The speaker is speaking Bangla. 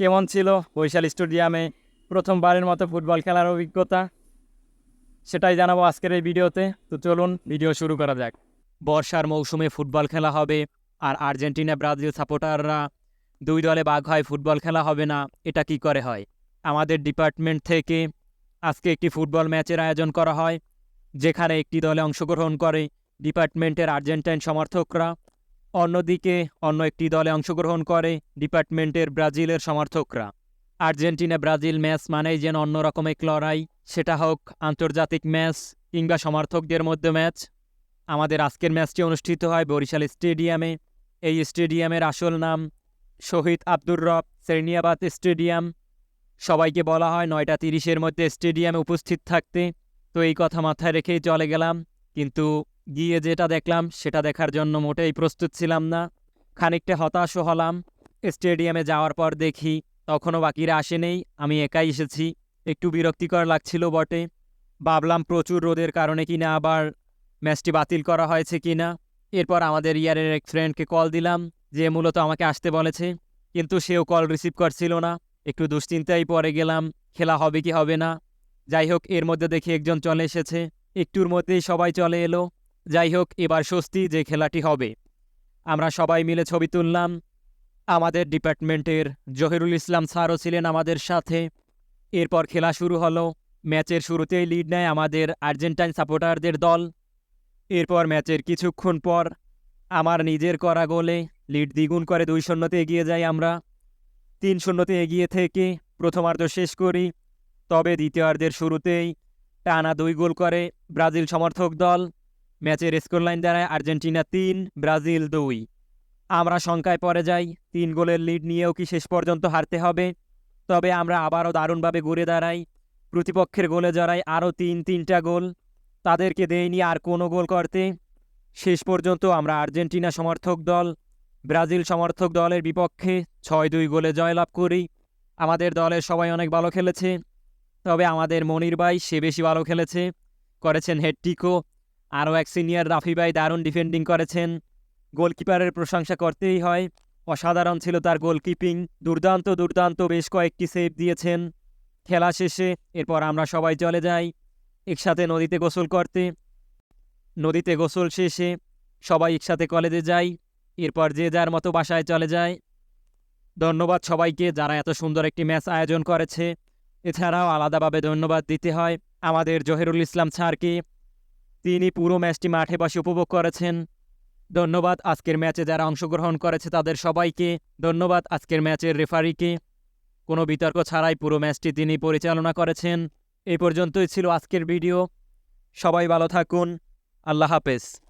কেমন ছিল বৈশাল স্টেডিয়ামে প্রথমবারের মতো ফুটবল খেলার অভিজ্ঞতা? সেটাই জানাব আজকের এই ভিডিওতে। তো চলুন ভিডিও শুরু করা যাক। বর্ষার মৌসুমে ফুটবল খেলা হবে আর আর্জেন্টিনা, ব্রাজিল সাপোর্টাররা দুই দলে বাঘ হয়, ফুটবল খেলা হবে না, এটা কি করে হয়? আমাদের ডিপার্টমেন্ট থেকে আজকে একটি ফুটবল ম্যাচের আয়োজন করা হয়, যেখানে একটি দলে অংশগ্রহণ করে ডিপার্টমেন্টের আর্জেন্টাইন সমর্থকরা। অন্যদিকে অন্য একটি দলে অংশগ্রহণ করে ডিপার্টমেন্টের ব্রাজিলের সমর্থকরা। আর্জেন্টিনা, ব্রাজিল ম্যাচ মানেই যেন অন্যরকম এক লড়াই। সেটা হোক, আন্তর্জাতিক ম্যাচ কিংবা সমর্থকদের মধ্যে ম্যাচ। আমাদের আজকের ম্যাচটি অনুষ্ঠিত হয় বরিশাল স্টেডিয়ামে। এই স্টেডিয়ামের আসল নাম শহীদ আব্দুর রব সেরনিয়াবাদ স্টেডিয়াম। সবাইকে বলা হয় নয়টা তিরিশের মধ্যে স্টেডিয়ামে উপস্থিত থাকতে। তো এই কথা মাথায় রেখেই চলে গেলাম। কিন্তু গিয়ে যেটা দেখলাম, সেটা দেখার জন্য মোটেই প্রস্তুত ছিলাম না। খানিকটা হতাশও হলাম। স্টেডিয়ামে যাওয়ার পর দেখি, তখনও বাকিরা আসেনেই আমি একাই এসেছি। একটু বিরক্তিকর লাগছিল বটে। ভাবলাম, প্রচুর রোদের কারণে কিনা আবার ম্যাচটি বাতিল করা হয়েছে কিনা এরপর আমাদের ইয়ারের এক ফ্রেন্ডকে কল দিলাম, যে মূলত আমাকে আসতে বলেছে। কিন্তু সেও কল রিসিভ করছিল না। একটু দুশ্চিন্তায় পরে গেলাম, খেলা হবে কি হবে না। যাই হোক, এর মধ্যে দেখি একজন চলে এসেছে। একটুর মধ্যেই সবাই চলে এলো। যাই হোক এবার স্বস্তি যে খেলাটি হবে। আমরা সবাই মিলে ছবি তুললাম। আমাদের ডিপার্টমেন্টের জহিরুল ইসলাম স্যারও ছিলেন আমাদের সাথে। এরপর খেলা শুরু হলো। ম্যাচের শুরুতেই লিড নেয় আমাদের আর্জেন্টাইন সাপোর্টারদের দল। এরপর ম্যাচের কিছুক্ষণ পর আমার নিজের করা গোলে লিড দ্বিগুণ করে দুই শূন্যতে এগিয়ে যাই আমরা। তিন শূন্যতে এগিয়ে থেকে প্রথমার্ধ শেষ করি। তবে দ্বিতীয়ার্ধের শুরুতেই টানা দুই গোল করে ব্রাজিল সমর্থক দল। ম্যাচের স্কোরলাইন দাঁড়ায় আর্জেন্টিনা তিন, ব্রাজিল দুই। আমরা শঙ্কায় পড়ে যাই, তিন গোলের লিড নিয়েও কি শেষ পর্যন্ত হারতে হবে? তবে আমরা আবারও দারুণভাবে ঘুরে দাঁড়াই। প্রতিপক্ষের গোলে জড়াই আরও তিন, তিনটা গোল। তাদেরকে দেয়নি আর কোনো গোল করতে। শেষ পর্যন্ত আমরা আর্জেন্টিনা সমর্থক দল, ব্রাজিল সমর্থক দলের বিপক্ষে ছয় দুই গোলে জয়লাভ করি। আমাদের দলের সবাই অনেক ভালো খেলেছে। তবে আমাদের মনির ভাই সে বেশি ভালো খেলেছে। করেছেন হেডটিকো আরও এক সিনিয়র রাফি ভাই দারুণ ডিফেন্ডিং করেছেন। গোলকিপারের প্রশংসা করতেই হয়, অসাধারণ ছিল তার গোলকিপিং, দুর্দান্ত দুর্দান্ত বেশ কয়েকটি সেভ দিয়েছেন। খেলা শেষে এরপর আমরা সবাই চলে যাই, একসাথে নদীতে গোসল করতে। নদীতে গোসল শেষে সবাই একসাথে কলেজে যাই, এরপর যে যার মতো বাসায় চলে যায় ধন্যবাদ সবাইকে যারা এত সুন্দর একটি ম্যাচ আয়োজন করেছে। এছাড়াও আলাদাভাবে ধন্যবাদ দিতে হয় আমাদের জহিরুল ইসলাম স্যারকে। তিনি পুরো ম্যাচটি মাঠে বসে উপভোগ করেছেন। ধন্যবাদ আজকের ম্যাচে যারা অংশগ্রহণ করেছে তাদের সবাইকে। ধন্যবাদ আজকের ম্যাচের রেফারিকে। কোনো বিতর্ক ছাড়াই পুরো ম্যাচটি তিনি পরিচালনা করেছেন। এই পর্যন্তই ছিল আজকের ভিডিও। সবাই ভালো থাকুন। আল্লাহ হাফেজ।